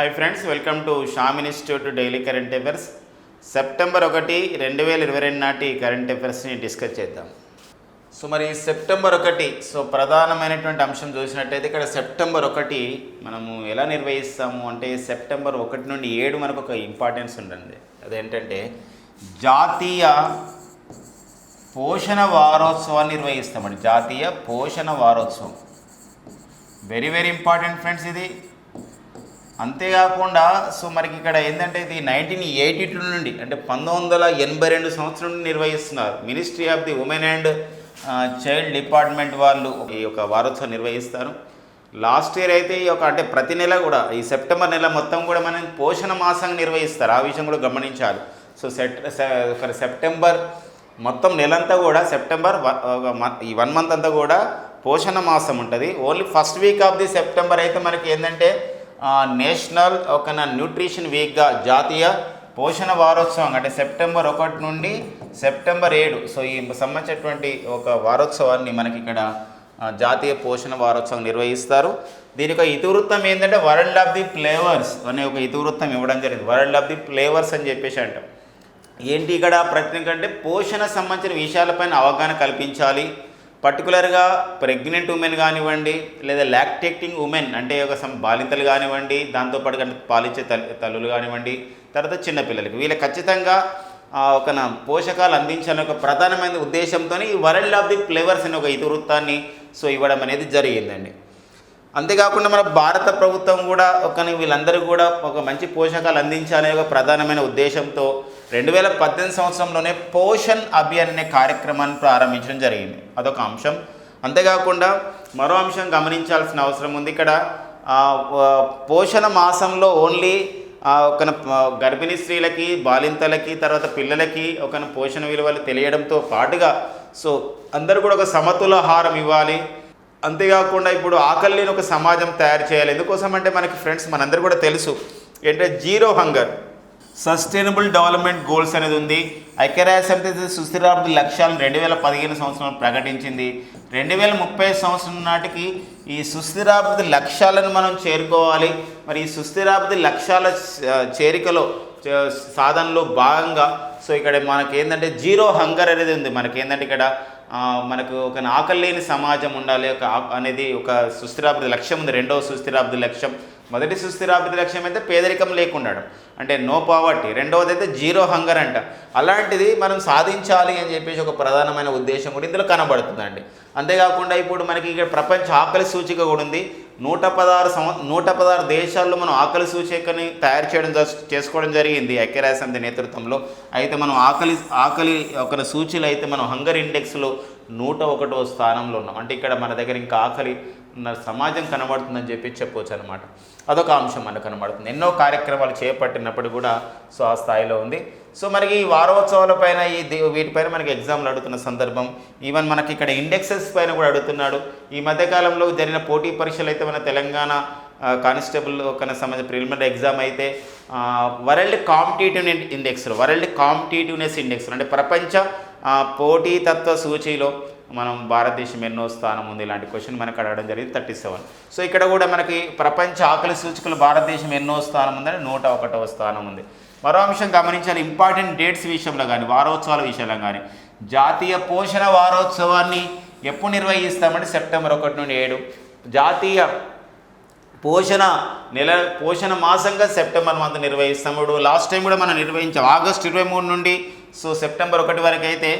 Hi friends welcome to Sham institute daily current affairs September ఒకటి రెండు వేల ఇరవై రెండు నాటి కరెంట్ అఫైర్స్ని డిస్కస్ చేద్దాం. సో మరి సెప్టెంబర్ ఒకటి సో ప్రధానమైనటువంటి అంశం చూసినట్టయితే ఇక్కడ సెప్టెంబర్ ఒకటి మనము ఎలా నిర్వహిస్తాము అంటే సెప్టెంబర్ ఒకటి నుండి ఏడు మనకు ఒక ఇంపార్టెన్స్ ఉంటుంది అదేంటంటే జాతీయ పోషణ వారోత్సవాన్ని నిర్వహిస్తామండి. జాతీయ పోషణ వారోత్సవం. వెరీ వెరీ ఇంపార్టెంట్ ఫ్రెండ్స్ ఇది. అంతేకాకుండా సో మనకి ఇక్కడ ఏంటంటే ఇది నైన్టీన్ ఎయిటీ టూ నుండి అంటే పంతొమ్మిది వందల ఎనభై రెండు సంవత్సరం నుండి నిర్వహిస్తున్నారు. Ministry of the women and child department వాళ్ళు ఈ యొక్క వారోత్సవం నిర్వహిస్తారు. లాస్ట్ ఇయర్ అయితే ఈ యొక్క అంటే ప్రతి నెల కూడా ఈ సెప్టెంబర్ నెల మొత్తం కూడా మనం పోషణ మాసంగా నిర్వహిస్తారు. ఆ విషయం కూడా గమనించాలి. సో సెట్ ఫర్ సెప్టెంబర్ మొత్తం నెలంతా కూడా సెప్టెంబర్ ఈ వన్ మంత్ అంతా కూడా పోషణ మాసం ఉంటుంది. Only first week of the September అయితే మనకి ఏంటంటే నేషనల్ ఒక నా న్యూట్రిషన్ వీక్గా జాతీయ పోషణ వారోత్సవం అంటే సెప్టెంబర్ ఒకటి నుండి సెప్టెంబర్ ఏడు. సో ఈ సంబంధించినటువంటి ఒక వారోత్సవాన్ని మనకి ఇక్కడ జాతీయ పోషణ వారోత్సవం నిర్వహిస్తారు. దీని యొక్క ఇతివృత్తం ఏంటంటే వరల్డ్ ఆఫ్ ది ఫ్లేవర్స్ అనే ఒక ఇతివృత్తం ఇవ్వడం జరిగింది. వరల్డ్ ఆఫ్ ది ఫ్లేవర్స్ అని చెప్పేసి అంటాం. ఏంటి ఇక్కడ ప్రతి కంటే పోషణ సంబంధించిన విషయాలపైన అవగాహన కల్పించాలి. పర్టికులర్గా ప్రెగ్నెంట్ ఉమెన్ కానివ్వండి లేదా లాక్టేక్టింగ్ ఉమెన్ అంటే ఒక సమ్ బాలింతలు కానివ్వండి దాంతోపాటు కంటే పాలిచ్చే తల్లి తల్లులు కానివ్వండి తర్వాత చిన్నపిల్లలకి వీళ్ళ ఖచ్చితంగా ఒక నా పోషకాలు అందించాలనే ఒక ప్రధానమైన ఉద్దేశంతో ఈ వరల్డ్ ఆఫ్ ది ఫ్లేవర్స్ అనే ఒక ఇతివృత్తాన్ని సో ఇవ్వడం అనేది జరిగిందండి. అంతేకాకుండా మన భారత ప్రభుత్వం కూడా ఒక వీళ్ళందరూ కూడా ఒక మంచి పోషకాలు అందించాలనే ఒక ప్రధానమైన ఉద్దేశంతో రెండు వేల పద్దెనిమిది సంవత్సరంలోనే పోషణ్ అభియాన్ అనే కార్యక్రమాన్ని ప్రారంభించడం జరిగింది. అదొక అంశం. అంతేకాకుండా మరో అంశం గమనించాల్సిన అవసరం ఉంది. ఇక్కడ పోషణ మాసంలో ఓన్లీ ఒక గర్భిణీ స్త్రీలకి బాలింతలకి తర్వాత పిల్లలకి ఒక పోషణ విలువలు తెలియడంతో పాటుగా సో అందరూ కూడా ఒక సమతుల ఆహారం ఇవ్వాలి. అంతేకాకుండా ఇప్పుడు ఆకలి లేని ఒక సమాజం తయారు చేయాలి. ఎందుకోసం అంటే మనకి ఫ్రెండ్స్ మనందరూ కూడా తెలుసు. ఏంటంటే zero hunger. Sustainable development goals అనేది ఉంది. ఐక్యరాజ్య సమితి సుస్థిరాభివృద్ధి లక్ష్యాలను రెండు వేల పదిహేను సంవత్సరం ప్రకటించింది. రెండు వేల ముప్పై సంవత్సరం నాటికి ఈ సుస్థిరాభివృద్ధి లక్ష్యాలను మనం చేరుకోవాలి. మరి ఈ సుస్థిరాభివృద్ధి లక్ష్యాల చేరికలో సాధనలో భాగంగా సో ఇక్కడ మనకి ఏంటంటే జీరో హంగర్ అనేది ఉంది. మనకి ఏంటంటే ఇక్కడ మనకు ఒక ఆకలి లేని సమాజం ఉండాలి. ఒక అనేది ఒక సుస్థిరాభివృద్ధి లక్ష్యం ఉంది. రెండవ సుస్థిరాభివృద్ధి లక్ష్యం. మొదటి సుస్థిరాభివృద్ధి లక్ష్యం అయితే పేదరికం లేకుండా అంటే నో పావర్టీ రెండవది అయితే జీరో హంగర్ అంట. అలాంటిది మనం సాధించాలి అని చెప్పేసి ఒక ప్రధానమైన ఉద్దేశం కూడా ఇందులో కనబడుతుందండి. అంతేకాకుండా ఇప్పుడు మనకి ఇక్కడ ప్రపంచ ఆకలి సూచిక కూడా ఉంది. నూట పదహారు సంవ నూట పదహారు దేశాల్లో మనం ఆకలి సూచికని తయారు చేయడం జస్- చేసుకోవడం జరిగింది ఐక్యరాజ్య సమితి నేతృత్వంలో. అయితే మనం ఆకలి ఆకలి ఒక సూచీలు అయితే మనం హంగర్ ఇండెక్స్లో నూట ఒకటో స్థానంలో ఉన్నాం. అంటే ఇక్కడ మన దగ్గర ఇంకా ఆకలి ఉన్న సమాజం కనబడుతుందని చెప్పి చెప్పవచ్చు అనమాట అదొక అంశం మనకు కనబడుతుంది. ఎన్నో కార్యక్రమాలు చేపట్టినప్పుడు కూడా సో ఆ స్థాయిలో ఉంది. సో మనకి ఈ వారోత్సవాల పైన ఈ వీటిపైన మనకి ఎగ్జామ్లు అడుగుతున్న సందర్భం ఈవెన్ మనకి ఇక్కడ ఇండెక్సెస్ పైన కూడా అడుగుతున్నాడు. ఈ మధ్యకాలంలో జరిగిన పోటీ పరీక్షలు అయితే మన తెలంగాణ కానిస్టేబుల్ కన్నా సంబంధించిన ప్రిలిమినరీ ఎగ్జామ్ అయితే వరల్డ్ కాంపిటేటివ్ ఇండెక్స్లో వరల్డ్ కాంపిటేటివ్నెస్ ఇండెక్స్లో అంటే ప్రపంచ పోటీతత్వ సూచిలో మనం భారతదేశం ఎన్నో స్థానం ఉంది ఇలాంటి క్వశ్చన్ మనకు అడగడం జరిగింది థర్టీ సెవెన్ సో ఇక్కడ కూడా మనకి ప్రపంచ ఆకలి సూచికలు భారతదేశం ఎన్నో స్థానం ఉందని నూట ఒకటవ స్థానం ఉంది. మరో అంశం గమనించాలి ఇంపార్టెంట్ డేట్స్ విషయంలో కానీ వారోత్సవాల విషయంలో కానీ. జాతీయ పోషణ వారోత్సవాన్ని ఎప్పుడు నిర్వహిస్తామంటే సెప్టెంబర్ ఒకటి నుండి ఏడు. జాతీయ పోషణ నెల పోషణ మాసంగా సెప్టెంబర్ మంత్ నిర్వహిస్తాం. ఇప్పుడు లాస్ట్ టైం కూడా మనం నిర్వహించాం. ఆగస్ట్ ఇరవై మూడు నుండి సో సెప్టెంబర్ ఒకటి వరకు అయితే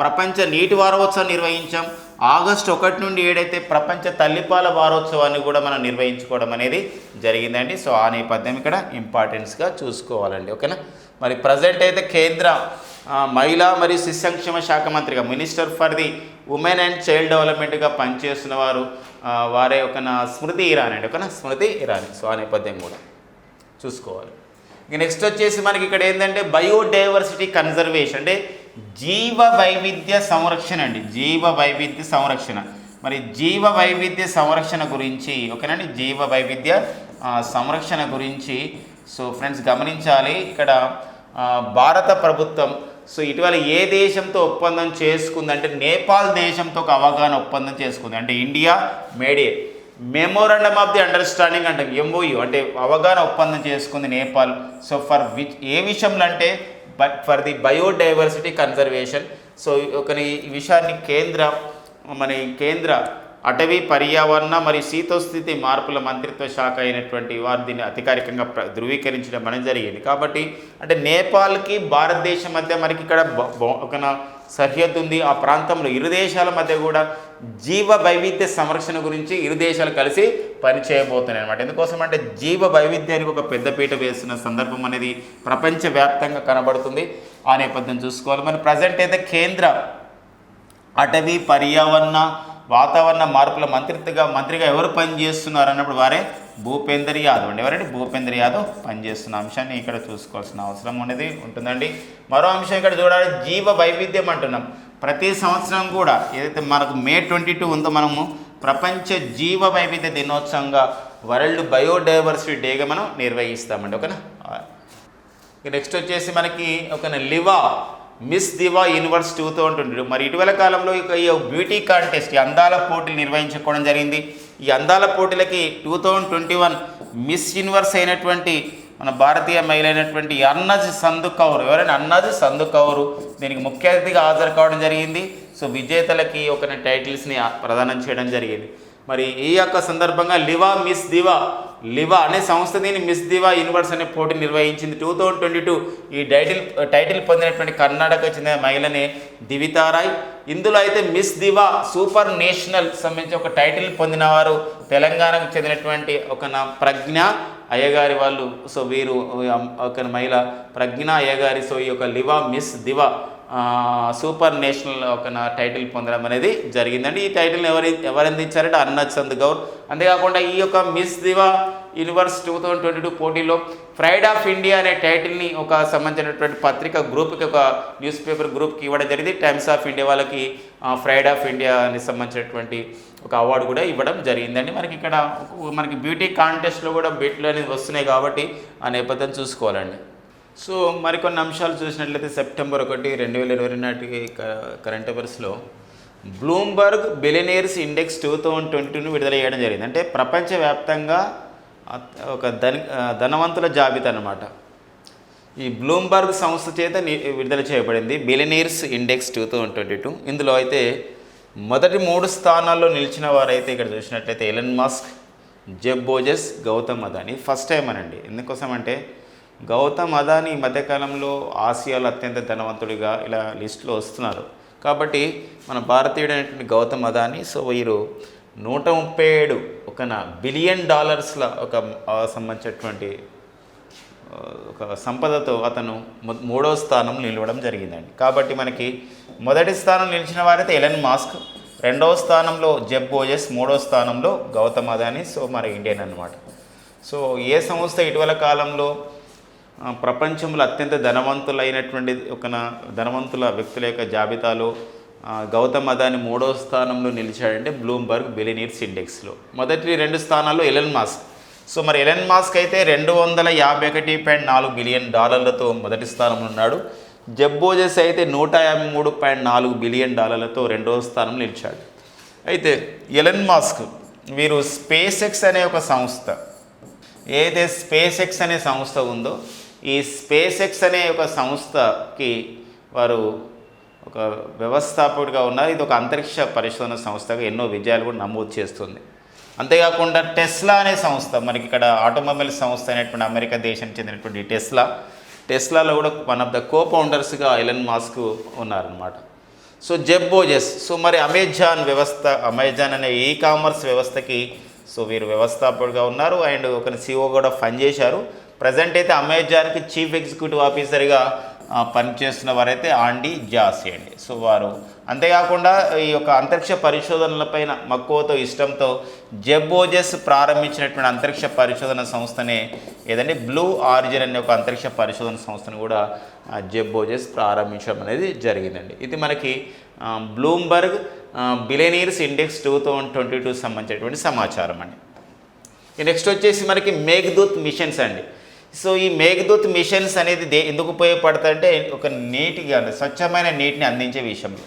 ప్రపంచ నీటి వారోత్సవం నిర్వహించాం. ఆగస్ట్ ఒకటి నుండి ఏడైతే ప్రపంచ తల్లిపాల వారోత్సవాన్ని కూడా మనం నిర్వహించుకోవడం అనేది జరిగిందండి. సో ఆ నేపథ్యం ఇక్కడ ఇంపార్టెన్స్గా చూసుకోవాలండి ఓకేనా? మరి ప్రజెంట్ అయితే కేంద్ర మహిళా మరియు శిశు సంక్షేమ శాఖ మంత్రిగా minister for the women and child డెవలప్మెంట్గా పనిచేస్తున్న వారు వారే ఒక స్మృతి ఇరానీ అండి ఒక స్మృతి ఇరానీ. సో ఆ నేపథ్యం కూడా చూసుకోవాలి. ఇక నెక్స్ట్ వచ్చేసి మనకి ఇక్కడ ఏంటంటే బయోడైవర్సిటీ కన్జర్వేషన్ అంటే జీవ వైవిధ్య సంరక్షణ అండి. జీవ వైవిధ్య సంరక్షణ. మరి జీవ వైవిధ్య సంరక్షణ గురించి ఓకేనండి? జీవ వైవిధ్య సంరక్షణ గురించి సో ఫ్రెండ్స్ గమనించాలి. ఇక్కడ భారత ప్రభుత్వం సో ఇటీవల ఏ దేశంతో ఒప్పందం చేసుకుందంటే నేపాల్ దేశంతో ఒక అవగాహన ఒప్పందం చేసుకుంది. అంటే India made memorandum of the understanding అంటే ఎంఓయు అంటే అవగాహన ఒప్పందం చేసుకుంది నేపాల్. సో ఫర్ విచ్ ఏ విషయంలో అంటే but for the biodiversity conservation so ఒక ఈ విషయాన్ని కేంద్ర మన కేంద్ర అటవీ పర్యావరణ మరియు శీతోస్థితి మార్పుల మంత్రిత్వ శాఖ అయినటువంటి వారు దీన్ని అధికారికంగా ప్ర ధృవీకరించడం అనేది జరిగింది. కాబట్టి అంటే నేపాల్కి భారతదేశం మధ్య మనకి ఇక్కడ బ- ఒక నా సరిహద్దు ఉంది. ఆ ప్రాంతంలో ఇరు దేశాల మధ్య కూడా జీవ వైవిధ్య సంరక్షణ గురించి ఇరు దేశాలు కలిసి పనిచేయబోతున్నాయి అనమాట ఎందుకోసం అంటే జీవ వైవిధ్యానికి ఒక పెద్దపీట వేస్తున్న సందర్భం అనేది ప్రపంచవ్యాప్తంగా కనబడుతుంది. ఆ నేపథ్యం చూసుకోవాలి. మరి ప్రజెంట్ అయితే కేంద్ర అటవీ పర్యావరణ వాతావరణ మార్పుల మంత్రిత్వగా మంత్రిగా ఎవరు పనిచేస్తున్నారు అన్నప్పుడు వారే భూపేందర్ యాదవ్ అండి. ఎవరండి? భూపేందర్ యాదవ్ పనిచేస్తున్న అంశాన్ని ఇక్కడ చూసుకోవాల్సిన అవసరం అనేది ఉంటుందండి. మరో అంశం ఇక్కడ చూడాలి జీవ వైవిధ్యం అంటున్నాం. ప్రతి సంవత్సరం కూడా ఏదైతే మనకు మే ట్వంటీ టూ ఉందో మనము ప్రపంచ జీవ వైవిధ్య దినోత్సవంగా వరల్డ్ బయోడైవర్సిటీ డేగా మనం నిర్వహిస్తామండి. ఓకేనా? నెక్స్ట్ వచ్చేసి మనకి ఒక Liva Miss Diva Universe two thousand twenty మరి ఇటీవల కాలంలో ఇక ఈ బ్యూటీ కాంటెస్ట్ ఈ అందాల పోటీలు నిర్వహించుకోవడం జరిగింది. ఈ అందాల పోటీలకి two thousand twenty one Miss Universe అయినటువంటి మన భారతీయ మహిళ అయినటువంటి అన్నజ్ సందు కౌర్ ఎవరైనా అన్నజ్ సందు కౌరు దీనికి ముఖ్య అతిథిగా హాజరు కావడం జరిగింది. సో విజేతలకి ఒక టైటిల్స్ని ప్రదానం చేయడం జరిగింది. మరి ఈ యొక్క సందర్భంగా లివా మిస్ దివా లివా అనే సంస్థ దీన్ని మిస్ దివా యూనివర్స్ అనే పోటీ నిర్వహించింది. టూ థౌజండ్ ట్వంటీ టూ ఈ టైటిల్ టైటిల్ పొందినటువంటి కర్ణాటక చెందిన మహిళనే దివితారాయ్ ఇందులో అయితే మిస్ దివా సూపర్ నేషనల్ సంబంధించి ఒక టైటిల్ పొందిన వారు తెలంగాణకు చెందినటువంటి ఒక నా ప్రజ్ఞ అయ్యగారి వాళ్ళు. సో వీరు ఒక మహిళ ప్రజ్ఞ అయ్యగారి సో ఈ యొక్క Liva Miss Diva super national ఒక నా టైటిల్ పొందడం అనేది జరిగిందండి. ఈ టైటిల్ ఎవరి ఎవరు అందించారంటే చంద్ గౌర్ అంతేకాకుండా ఈ యొక్క Miss Diva Universe two thousand twenty two పోటీలో ప్రైడ్ ఆఫ్ ఇండియా అనే టైటిల్ని ఒక సంబంధించినటువంటి పత్రిక గ్రూప్కి ఒక న్యూస్ పేపర్ గ్రూప్కి ఇవ్వడం జరిగింది. టైమ్స్ ఆఫ్ ఇండియా వాళ్ళకి ఫ్రైడ్ ఆఫ్ ఇండియా అని సంబంధించినటువంటి ఒక అవార్డు కూడా ఇవ్వడం జరిగిందండి. మనకి ఇక్కడ మనకి బ్యూటీ కాంటెస్ట్లో కూడా బిట్లు అనేది వస్తున్నాయి కాబట్టి ఆ నేపథ్యం చూసుకోవాలండి. సో మరికొన్ని అంశాలు చూసినట్లయితే సెప్టెంబర్ ఒకటి రెండు వేల ఇరవై నాటికి క- current అఫైర్స్లో Bloomberg billionaires index two thousand ట్వంటీను విడుదల చేయడం జరిగింది. అంటే ప్రపంచవ్యాప్తంగా ఒక ధని ధనవంతుల జాబితా అన్నమాట. ఈ బ్లూంబర్గ్ సంస్థ చేత విడుదల చేయబడింది billionaires index two thousand twenty two ఇందులో అయితే మొదటి మూడు స్థానాల్లో నిలిచిన వారైతే ఇక్కడ చూసినట్లయితే Elon Musk Jeff Bezos Gautam Adani. First time అనండి. ఎందుకోసం అంటే గౌతమ్ అదాని ఈ మధ్యకాలంలో ఆసియాలో అత్యంత ధనవంతుడిగా ఇలా లిస్టులో వస్తున్నారు. కాబట్టి మన భారతీయుడైనటువంటి గౌతమ్ అదాని సో వీరు నూట ముప్పై ఏడు ఒక నా బిలియన్ డాలర్స్ల ఒక సంబంధించినటువంటి ఒక సంపదతో అతను మూడో స్థానం నిలవడం జరిగిందండి. కాబట్టి మనకి మొదటి స్థానం నిలిచిన వారైతే ఎలన్ మాస్క్ రెండవ స్థానంలో జెబ్ బోజెస్ మూడో స్థానంలో గౌతమ్ అదాని సో మరి ఇండియన్ అన్నమాట. సో ఏ సంస్థ ఇటీవల కాలంలో ప్రపంచంలో అత్యంత ధనవంతులైనటువంటి ఒక ధనవంతుల వ్యక్తుల యొక్క జాబితాలో గౌతమ్ అదాని మూడో స్థానంలో నిలిచాడంటే బ్లూంబర్గ్ బిలినీర్స్ ఇండెక్స్లో. మొదటి రెండు స్థానాల్లో ఎలన్ మాస్క్. సో మరి ఎలన్ మాస్క్ అయితే రెండు వందల యాభై ఒకటి పాయింట్ నాలుగు బిలియన్ డాలర్లతో మొదటి స్థానంలో ఉన్నాడు. జబ్బోజెస్ అయితే నూట యాభై మూడు పాయింట్ నాలుగు బిలియన్ డాలర్లతో రెండవ స్థానం నిలిచాడు. అయితే ఎలన్ మాస్క్ వీరు స్పేస్ ఎక్స్ అనే ఒక సంస్థ. ఏదైతే స్పేస్ ఎక్స్ అనే సంస్థ ఉందో ఈ స్పేస్ ఎక్స్ అనే ఒక సంస్థకి వారు ఒక వ్యవస్థాపకుడిగా ఉన్నారు. ఇది ఒక అంతరిక్ష పరిశోధన సంస్థగా ఎన్నో విజయాలు కూడా నమోదు చేస్తుంది. అంతేకాకుండా టెస్లా అనే సంస్థ మనకి ఇక్కడ ఆటోమొబైల్ సంస్థ అనేటువంటి అమెరికా దేశానికి చెందినటువంటి టెస్లా టెస్లాలో కూడా వన్ ఆఫ్ ద కో ఫౌండర్స్గా ఎలన్ మాస్క్ ఉన్నారనమాట సో జెబ్ బోజెస్ సో మరి అమెజాన్ వ్యవస్థ అమెజాన్ అనే ఈ కామర్స్ వ్యవస్థకి సో వీరు వ్యవస్థాపకుడిగా ఉన్నారు. అండ్ ఒక సిఓ కూడా పనిచేశారు. ప్రజెంట్ అయితే అమెజాన్కి చీఫ్ ఎగ్జిక్యూటివ్ ఆఫీసర్గా పనిచేస్తున్న వారైతే ఆండీ జాసి అండి. సో వారు అంతేకాకుండా ఈ యొక్క అంతరిక్ష పరిశోధనలపైన మక్కువతో ఇష్టంతో జెబ్బోజెస్ ప్రారంభించినటువంటి అంతరిక్ష పరిశోధన సంస్థనే ఏదంటే బ్లూ ఆరిజిన్ అనే ఒక అంతరిక్ష పరిశోధన సంస్థను కూడా జెబ్బోజెస్ ప్రారంభించడం అనేది జరిగిందండి. ఇది మనకి Bloomberg billionaires index two thousand twenty two సంబంధించినటువంటి సమాచారం అండి. ఈ నెక్స్ట్ వచ్చేసి మనకి మేఘదూత్ మిషన్స్ అండి. సో ఈ మేఘదూత్ మిషన్స్ అనేది దే ఎందుకు ఉపయోగపడతాయంటే ఒక నీటిగా స్వచ్ఛమైన నీటిని అందించే విషయంలో.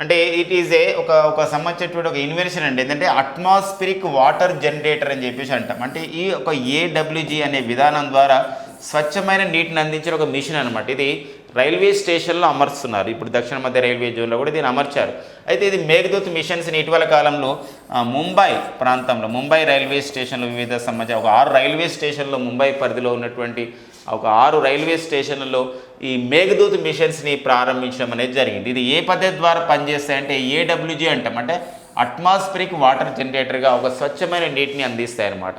అంటే ఇట్ ఈజ్ ఏ ఒక ఒక సంబంధించినటువంటి ఒక ఇన్వెన్షన్ అండి. ఏంటంటే అట్మాస్ఫిరిక్ వాటర్ జనరేటర్ అని చెప్పేసి అంటాం. అంటే ఈ ఒక ఏడబ్ల్యూజీ అనే విధానం ద్వారా స్వచ్ఛమైన నీటిని అందించిన ఒక మిషన్ అనమాట ఇది రైల్వే స్టేషన్లో అమర్స్తున్నారు. ఇప్పుడు దక్షిణ మధ్య రైల్వే జోన్లో కూడా దీన్ని అమర్చారు. అయితే ఇది మేఘదూత్ మిషన్స్ని ఇటీవల కాలంలో ముంబై ప్రాంతంలో ముంబై రైల్వే స్టేషన్లో వివిధ సంబంధించిన ఒక ఆరు రైల్వే స్టేషన్లో ముంబై పరిధిలో ఉన్నటువంటి ఒక ఆరు రైల్వే స్టేషన్లలో ఈ మేఘదూత్ మిషన్స్ని ప్రారంభించడం అనేది జరిగింది. ఇది ఏ పద్ధతి ద్వారా పనిచేస్తాయంటే ఏడబ్ల్యూజీ అంటాం. అంటే అట్మాస్ఫిరిక్ వాటర్ జనరేటర్గా ఒక స్వచ్ఛమైన నీటిని అందిస్తాయన్నమాట.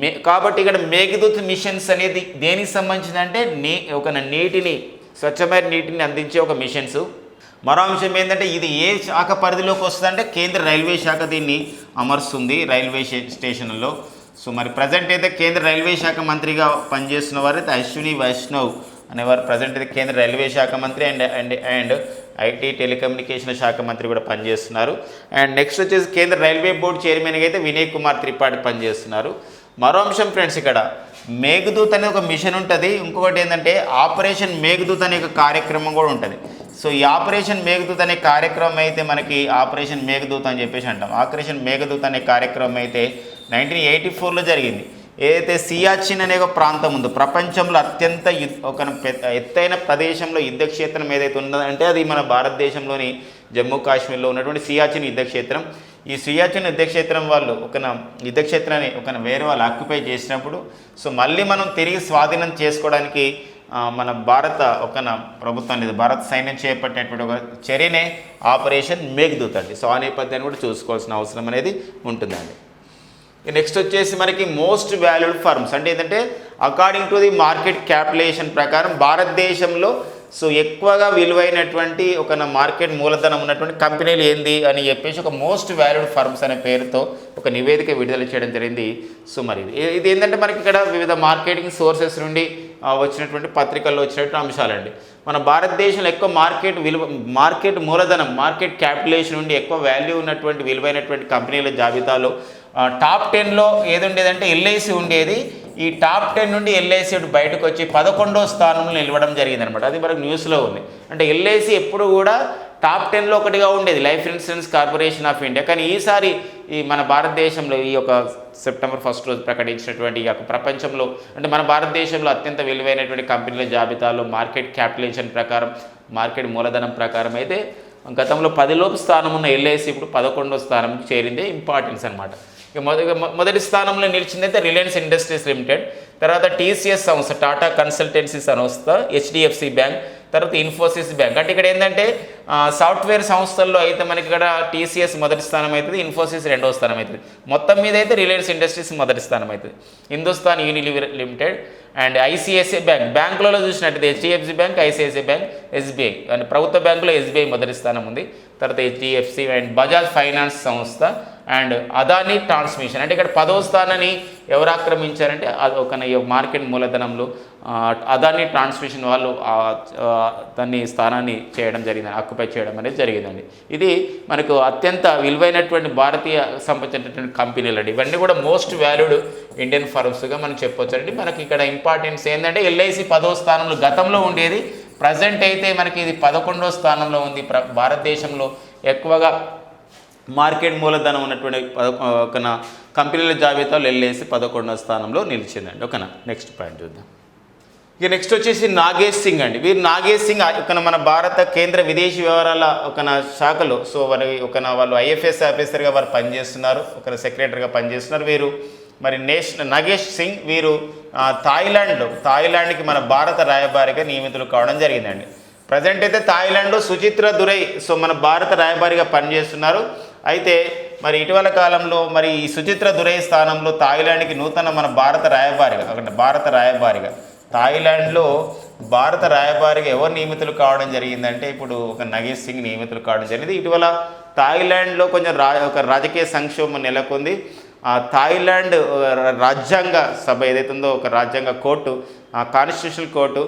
మే కాబట్టి ఇక్కడ మేఘదూత్ మిషన్స్ అనేది దేనికి సంబంధించిందంటే నీ ఒక నీటిని స్వచ్ఛమైన నీటిని అందించే ఒక మిషన్స్. మరో అంశం ఏంటంటే ఇది ఏ శాఖ పరిధిలోకి వస్తుందంటే కేంద్ర రైల్వే శాఖ దీన్ని అమర్స్తుంది రైల్వే స్టేషన్లో సో మరి ప్రజెంట్ అయితే కేంద్ర రైల్వే శాఖ మంత్రిగా పనిచేస్తున్న వారు అయితే అశ్విని వైష్ణవ్ అనేవారు ప్రజెంట్ అయితే కేంద్ర రైల్వే శాఖ మంత్రి and and and IT telecommunication శాఖ మంత్రి కూడా పనిచేస్తున్నారు. అండ్ నెక్స్ట్ వచ్చేసి కేంద్ర రైల్వే బోర్డు చైర్మన్గా అయితే వినయ్ కుమార్ త్రిపాఠి పనిచేస్తున్నారు. మరో అంశం ఫ్రెండ్స్ ఇక్కడ. మేఘదూత్ అనే ఒక మిషన్ ఉంటుంది. ఇంకొకటి ఏంటంటే ఆపరేషన్ మేఘదూత్ అనే ఒక కార్యక్రమం కూడా ఉంటుంది. సో ఈ ఆపరేషన్ మేఘదూత్ అనే కార్యక్రమం అయితే మనకి ఆపరేషన్ మేఘదూత్ అని చెప్పేసి అంటాం. ఆపరేషన్ మేఘదూత్ అనే కార్యక్రమం అయితే నైన్టీన్ ఎయిటీ ఫోర్లో జరిగింది. ఏదైతే సియాచిన్ అనే ఒక ప్రాంతం ఉందో ప్రపంచంలో అత్యంత ఒక పెద్ద ఎత్తైన ప్రదేశంలో యుద్ధ క్షేత్రం ఏదైతే అంటే అది మన భారతదేశంలోని జమ్మూ కాశ్మీర్లో ఉన్నటువంటి సియాచిన్ యుద్ధ క్షేత్రం ఈ సియాచిన్ యుద్ధక్షేత్రం వాళ్ళు ఒక యుద్ధక్షేత్రాన్ని ఒక వేరే వాళ్ళు ఆక్యుపై చేసినప్పుడు సో మళ్ళీ మనం తిరిగి స్వాధీనం చేసుకోవడానికి మన భారత ఒక ప్రభుత్వం లేదు భారత సైన్యం చేపట్టినటువంటి ఒక చర్యనే ఆపరేషన్ మేఘదూత్ అండి. సో ఆ నేపథ్యాన్ని కూడా చూసుకోవాల్సిన అవసరం అనేది ఉంటుందండి. నెక్స్ట్ వచ్చేసి మనకి మోస్ట్ వాల్యూడ్ ఫర్మ్స్ అంటే ఏంటంటే according to the market capitalization ప్రకారం భారతదేశంలో సో ఎక్కువగా విలువైనటువంటి ఒక మార్కెట్ మూలధనం ఉన్నటువంటి కంపెనీలు ఏంది అని చెప్పేసి ఒక మోస్ట్ వాల్యూడ్ ఫర్మ్స్ అనే పేరుతో ఒక నివేదిక విడుదల చేయడం జరిగింది. సో మరి ఇది ఇది ఏంటంటే మనకి ఇక్కడ వివిధ మార్కెటింగ్ సోర్సెస్ నుండి వచ్చినటువంటి పత్రికల్లో వచ్చినటువంటి అంశాలండి. మన భారతదేశంలో ఎక్కువ మార్కెట్ విలువ మార్కెట్ మూలధనం మార్కెట్ క్యాపిటలేషన్ నుండి ఎక్కువ వాల్యూ ఉన్నటువంటి విలువైనటువంటి కంపెనీల జాబితాలో టాప్ టెన్లో ఏది ఉండేదంటే ఎల్ఐసి ఉండేది. ఈ టాప్ టెన్ నుండి ఎల్ఐసి బయటకు వచ్చి పదకొండో స్థానంలో నిలవడం జరిగింది అనమాట అది మనకు న్యూస్లో ఉంది. అంటే ఎల్ఐసి ఎప్పుడు కూడా టాప్ టెన్లో ఒకటిగా ఉండేది. Life insurance corporation of India. కానీ ఈసారి ఈ మన భారతదేశంలో ఈ యొక్క సెప్టెంబర్ ఫస్ట్ రోజు ప్రకటించినటువంటి ఈ యొక్క ప్రపంచంలో అంటే మన భారతదేశంలో అత్యంత విలువైనటువంటి కంపెనీల జాబితాలో మార్కెట్ క్యాపిటలైజేషన్ ప్రకారం మార్కెట్ మూలధనం ప్రకారం అయితే గతంలో పదిలోపు స్థానం ఉన్న ఎల్ఐసి ఇప్పుడు పదకొండో స్థానంకి చేరిందే ఇంపార్టెన్స్ అనమాట ఇక మొదటి మొదటి స్థానంలో నిలిచిందైతే రిలయన్స్ ఇండస్ట్రీస్ లిమిటెడ్ తర్వాత టీసీఎస్ సంస్థ టాటా కన్సల్టెన్సీ సంస్థ హెచ్డిఎఫ్సి బ్యాంక్ తర్వాత ఇన్ఫోసిస్ బ్యాంక్. అంటే ఇక్కడ ఏంటంటే సాఫ్ట్వేర్ సంస్థల్లో అయితే మనకి ఇక్కడ టీసీఎస్ మొదటి స్థానం అవుతుంది ఇన్ఫోసిస్ రెండవ స్థానం అవుతుంది. మొత్తం మీద అయితే రిలయన్స్ ఇండస్ట్రీస్ మొదటి స్థానం అవుతుంది. Hindustan Unilever limited and ICICI bank. బ్యాంకులలో చూసినట్టయితే HDFC bank ICICI bank SBI. And ప్రభుత్వ బ్యాంకులో ఎస్బీఐ మొదటి స్థానం ఉంది. తర్వాత హెచ్డిఎఫ్సి అండ్ బజాజ్ ఫైనాన్స్ సంస్థ అండ్ అదాని ట్రాన్స్మిషన్. అంటే ఇక్కడ పదవ స్థానాన్ని ఎవరు ఆక్రమించారంటే అది ఒక మార్కెట్ మూలధనంలో అదాని ట్రాన్స్మిషన్ వాళ్ళు దాన్ని స్థానాన్ని చేయడం జరిగింది ఆక్యుపై చేయడం అనేది జరిగిందండి. ఇది మనకు అత్యంత విలువైనటువంటి భారతీయ సంబంధించినటువంటి కంపెనీలు అండి ఇవన్నీ కూడా మోస్ట్ వాల్యూడ్ ఇండియన్ ఫర్మ్స్గా మనం చెప్పొచ్చండి. మనకి ఇక్కడ ఇంపార్టెన్స్ ఏంటంటే ఎల్ఐసి పదో స్థానంలో గతంలో ఉండేది ప్రజెంట్ అయితే మనకి ఇది పదకొండో స్థానంలో ఉంది. ప్ర భారతదేశంలో ఎక్కువగా మార్కెట్ మూలధనం ఉన్నటువంటి పద- కంపెనీల జాబితాలో ఎల్ఐసి పదకొండో స్థానంలో నిలిచిందండి. ఒకనా నెక్స్ట్ పాయింట్ చూద్దాం. ఇక నెక్స్ట్ వచ్చేసి నాగేష్ సింగ్ అండి. వీరు నాగేష్ సింగ్ ఒక మన భారత కేంద్ర విదేశీ వ్యవహారాల ఒక శాఖలో సో వారి ఒక వాళ్ళు ఐఎఫ్ఎస్ ఆఫీసర్గా వారు పనిచేస్తున్నారు ఒక సెక్రటరీగా పనిచేస్తున్నారు వీరు. మరి నేషనల్ నాగేష్ సింగ్ వీరు ఆ, థాయిలాండ్ థాయిలాండ్కి మన భారత రాయబారిగా నియమితులు కావడం జరిగిందండి. ప్రజెంట్ అయితే థాయిలాండ్ సుచిత్ర దురై సో మన భారత రాయబారిగా పనిచేస్తున్నారు. అయితే మరి ఇటీవల కాలంలో మరి ఈ సుచిత్ర దురై స్థానంలో థాయిలాండ్కి నూతన మన భారత రాయబారిగా అంటే భారత రాయబారిగా థాయిలాండ్లో భారత రాయబారిగా ఎవరు నియమితులు కావడం జరిగిందంటే ఇప్పుడు ఒక నగేష్ సింగ్ నియమితులు కావడం జరిగింది. ఇటీవల థాయిలాండ్లో కొంచెం రా ఒక రాజకీయ సంక్షోభం నెలకొంది. ఆ థాయిలాండ్ రాజ్యాంగ సభ ఏదైతే ఉందో ఒక రాజ్యాంగ కోర్టు ఆ కాన్స్టిట్యూషనల్ కోర్టు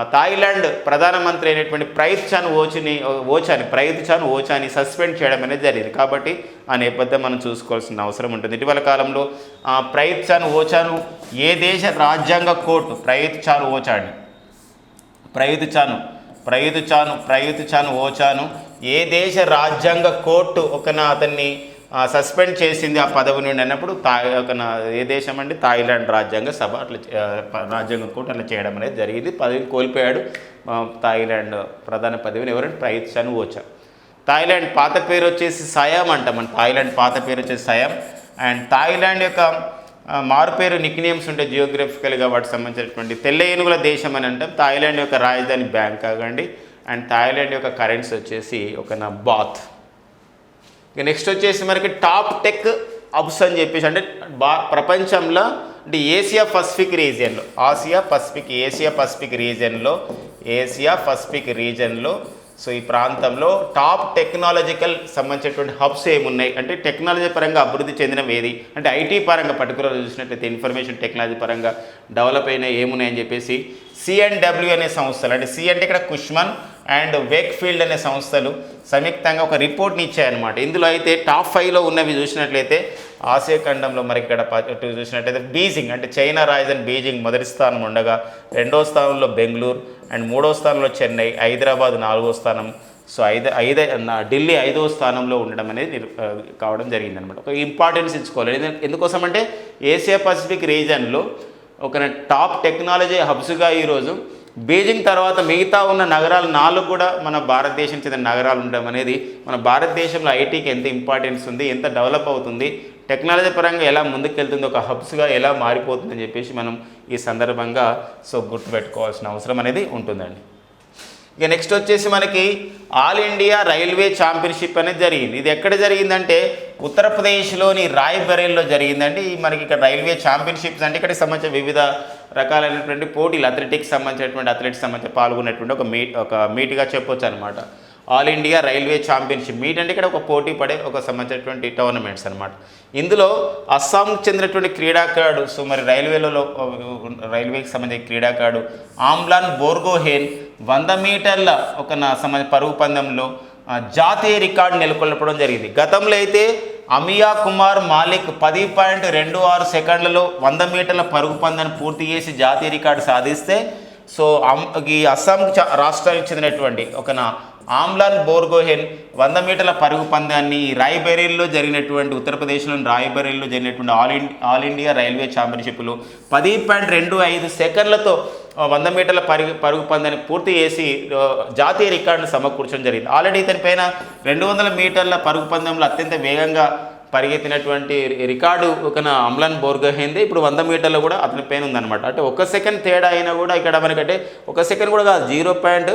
థాయిలాండ్ ప్రధానమంత్రి అయినటువంటి ప్రైత్ చాన్ ఓచిని ఓచాని ప్రయుత్ చాన్ ఓచాని సస్పెండ్ చేయడం అనేది జరిగింది. కాబట్టి ఆ నేపథ్యం మనం చూసుకోవాల్సిన అవసరం ఉంటుంది. ఇటీవల కాలంలో ఆ, ప్రయుత్ చాన్ ఓచాను ఏ దేశ రాజ్యాంగ కోర్టు? ప్రయత్ చాన్ ఓచాని. Prayut Chan Prayut Chan Prayut Chan ఓచాను. ఏ దేశ రాజ్యాంగ కోర్టు? ఒక అతన్ని సస్పెండ్ చేసింది ఆ పదవి నుండి అన్నప్పుడు తా ఒక నా- ఏ దేశం అండి? థాయిలాండ్ రాజ్యాంగ సభ అట్లా చే- ఆ, కోర్టు అట్లా చేయడం అనేది జరిగింది. పదవిని కోల్పోయాడు థాయిలాండ్ ప్రధాన పదవిని ఎవరంటే ప్రయుత్ చాను ఓచా థాయిలాండ్ పాత పేరు వచ్చేసి సయాం అంటాం మన. థాయిలాండ్ పాత పేరు వచ్చేసి సయాం అండ్ థాయిలాండ్ యొక్క మారుపేరు నిక్నేమ్స్ ఉంటాయి జియోగ్రఫికల్గా వాటికి సంబంధించినటువంటి తెల్ల ఏనుగుల దేశం అని అంటాం. థాయిలాండ్ యొక్క రాజధాని బ్యాంకాక్ అండి. అండ్ థాయిలాండ్ యొక్క కరెన్సీ వచ్చేసి ఒక నా బాత్. ఇక నెక్స్ట్ వచ్చేసి మనకి టాప్ టెక్ అబ్స్ అని చెప్పేసి అంటే బా ప్రపంచంలో అంటే ఏసియా పసిఫిక్ రీజియన్లో ఆసియా పసిఫిక్ ఏసియా పసిఫిక్ రీజియన్లో ఏసియా పసిఫిక్ రీజియన్లో సో ఈ ప్రాంతంలో టాప్ టెక్నాలజికల్ సంబంధించినటువంటి హబ్స్ ఏమున్నాయి? అంటే టెక్నాలజీ పరంగా అభివృద్ధి చెందినవి ఏది? అంటే ఐటీ పరంగా పర్టికులర్ చూసినట్లయితే ఇన్ఫర్మేషన్ టెక్నాలజీ పరంగా డెవలప్ అయినాయి ఏమున్నాయని చెప్పేసి సిఎన్డబ్ల్యూ అనే సంస్థలు అంటే సి అంటే ఇక్కడ కుష్మన్ అండ్ వేక్ ఫీల్డ్ అనే సంస్థలు సంయుక్తంగా ఒక రిపోర్ట్ని ఇచ్చాయన్నమాట. ఇందులో అయితే టాప్ ఫైవ్లో ఉన్నవి చూసినట్లయితే ఆసియా ఖండంలో మరి ఇక్కడ ఇటు చూసినట్లయితే బీజింగ్ అంటే చైనా రాజధాని బీజింగ్ మొదటి స్థానం ఉండగా రెండో స్థానంలో బెంగళూరు అండ్ మూడో స్థానంలో చెన్నై హైదరాబాద్ నాలుగో స్థానం. సో ఐదు ఐదే నా- ఢిల్లీ ఐదో స్థానంలో ఉండడం అనేది కావడం జరిగిందనమాట ఒక ఇంపార్టెన్స్ ఇచ్చుకోవాలి. ఎందుకోసం అంటే ఏసియా పసిఫిక్ రీజన్లో ఒక టాప్ టెక్నాలజీ హబ్స్గా ఈరోజు బీజింగ్ తర్వాత మిగతా ఉన్న నగరాలు నాలుగు కూడా మన భారతదేశం చెందిన నగరాలు ఉండడం అనేది మన భారతదేశంలో ఐటీకి ఎంత ఇంపార్టెన్స్ ఉంది ఎంత డెవలప్ అవుతుంది టెక్నాలజీ పరంగా ఎలా ముందుకెళ్తుంది ఒక హబ్స్గా ఎలా మారిపోతుందని చెప్పేసి మనం ఈ సందర్భంగా సో గుర్తుపెట్టుకోవాల్సిన అవసరం అనేది ఉంటుందండి. ఇక నెక్స్ట్ వచ్చేసి మనకి ఆల్ ఇండియా రైల్వే ఛాంపియన్షిప్ అనేది జరిగింది. ఇది ఎక్కడ జరిగిందంటే ఉత్తరప్రదేశ్లోని రాయ్బరేల్లో జరిగిందండి. మనకి ఇక్కడ రైల్వే ఛాంపియన్షిప్స్ అంటే ఇక్కడ సంబంధించిన వివిధ రకాలైనటువంటి పోటీలు అథ్లెటిక్స్ సంబంధించినటువంటి అథ్లెటిక్స్ సంబంధించి పాల్గొనేటువంటి ఒక మీట్ ఒక మీట్గా చెప్పొచ్చు అనమాట all India railway championship meet అంటే ఇక్కడ ఒక పోటీ పడే ఒక సంబంధించినటువంటి టోర్నమెంట్స్ అనమాట ఇందులో అస్సాంకు చెందినటువంటి క్రీడాకారుడు సో మరి రైల్వేలలో రైల్వేకి సంబంధించిన క్రీడాకారుడు ఆమ్లాన్ బోర్గోహేన్ వంద మీటర్ల ఒక నా సమ పరుగు పందెంలో జాతీయ రికార్డు నెలకొల్పడం జరిగింది. గతంలో అయితే అమియా కుమార్ మాలిక్ పది పాయింట్ రెండు ఆరు సెకండ్లలో వంద మీటర్ల పరుగు పందాన్ని పూర్తి చేసి జాతీయ రికార్డు సాధిస్తే సో ఈ అస్సాం రాష్ట్రానికి చెందినటువంటి ఒక నా ఆమ్లాన్ బోర్గోహెన్ వంద మీటర్ల పరుగు పందాన్ని ఈ రాయ్బరేలీలో జరిగినటువంటి ఉత్తరప్రదేశ్లోని రాయ్బరేలీలో జరిగినటువంటి all India all India railway ఛాంపియన్షిప్లో పది పాయింట్ రెండు ఐదు సెకండ్లతో వంద మీటర్ల పరుగు పరుగు పందాన్ని పూర్తి చేసి జాతీయ రికార్డును సమకూర్చడం జరిగింది. ఆల్రెడీ ఇతని పైన రెండు వందల మీటర్ల పరుగు పందెంలో అత్యంత వేగంగా పరిగెత్తినటువంటి రికార్డు ఒక నా అమ్లాన్ బోర్గహేంది. ఇప్పుడు వంద మీటర్లు కూడా అతని పైన ఉందన్నమాట. అంటే ఒక సెకండ్ తేడా అయినా కూడా ఇక్కడ మనకంటే ఒక సెకండ్ కూడా కాదు జీరో పాయింట్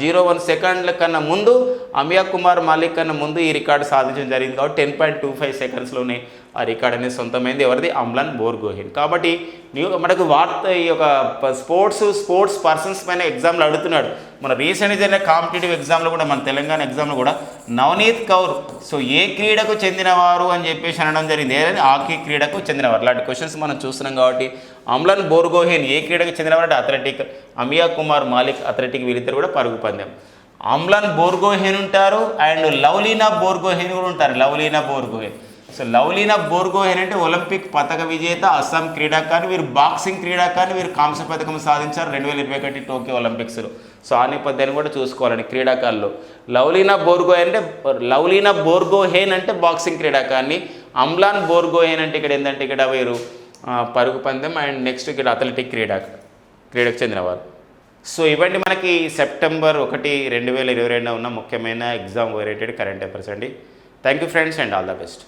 జీరో వన్ సెకండ్ల కన్నా ముందు అమియా కుమార్ మాలిక్ కన్నా ముందు ఈ రికార్డు సాధించడం జరిగింది. కాబట్టి టెన్ పాయింట్ టూ ఫైవ్ సెకండ్స్లోనే ఆ రికార్డ్ అనేది సొంతమైంది. ఎవరిది? అమ్లాన్ బోర్గోహెన్. కాబట్టి న్యూ మనకు వార్త ఈ యొక్క స్పోర్ట్స్ స్పోర్ట్స్ పర్సన్స్ పైన ఎగ్జామ్లు అడుగుతున్నాడు. మన రీసెంట్ జరిగిన కాంపిటేటివ్ ఎగ్జామ్లో కూడా మన తెలంగాణ ఎగ్జామ్లో కూడా నవనీత్ కౌర్. సో ఏ క్రీడకు చెందినవారు అని చెప్పేసి అనడం జరిగింది. ఏదైనా హాకీ క్రీడకు చెందినవారు. అలాంటి క్వశ్చన్స్ మనం చూస్తున్నాం కాబట్టి అమ్లాన్ బోర్గోహెన్ ఏ క్రీడకు చెందినవారు అంటే అథ్లెటిక్ అమియా కుమార్ మాలిక్ అథ్లెటిక్ వీళ్ళిద్దరు కూడా పరుగు పందెం. అమ్లాన్ బోర్గోహెన్ ఉంటారు అండ్ లవ్లీనా బోర్గోహెన్ కూడా ఉంటారు. లవ్లీనా బోర్గోహెన్. సో లవ్లీనా బోర్గోహెన్ అంటే ఒలింపిక్ పథక విజేత అస్సాం క్రీడాకారిణి వీరు బాక్సింగ్ క్రీడాకారిణి వీరు కాంస్య పథకం సాధించారు రెండు వేల ఇరవై ఒకటి టోక్యో ఒలింపిక్స్లో. సో ఆ నేపథ్యాన్ని కూడా చూసుకోవాలండి క్రీడాకారులు. లవ్లీనా బోర్గోహెన్ అంటే లవ్లీనా బోర్గోహెన్ అంటే బాక్సింగ్ క్రీడాకారిణి. అమ్లాన్ బోర్గోహెన్ అంటే ఇక్కడ ఏంటంటే ఇక్కడ వీరు పరుగు పందెం అండ్ నెక్స్ట్ ఇక్కడ అథ్లెటిక్ క్రీడా క్రీడకు చెందినవారు. సో ఇవన్నీ మనకి సెప్టెంబర్ ఒకటి రెండు వేల ఇరవై రెండు ఉన్న ముఖ్యమైన ఎగ్జామ్ ఓరియంటెడ్ కరెంట్ అఫైర్స్ అండి. Thank you friends and all the best.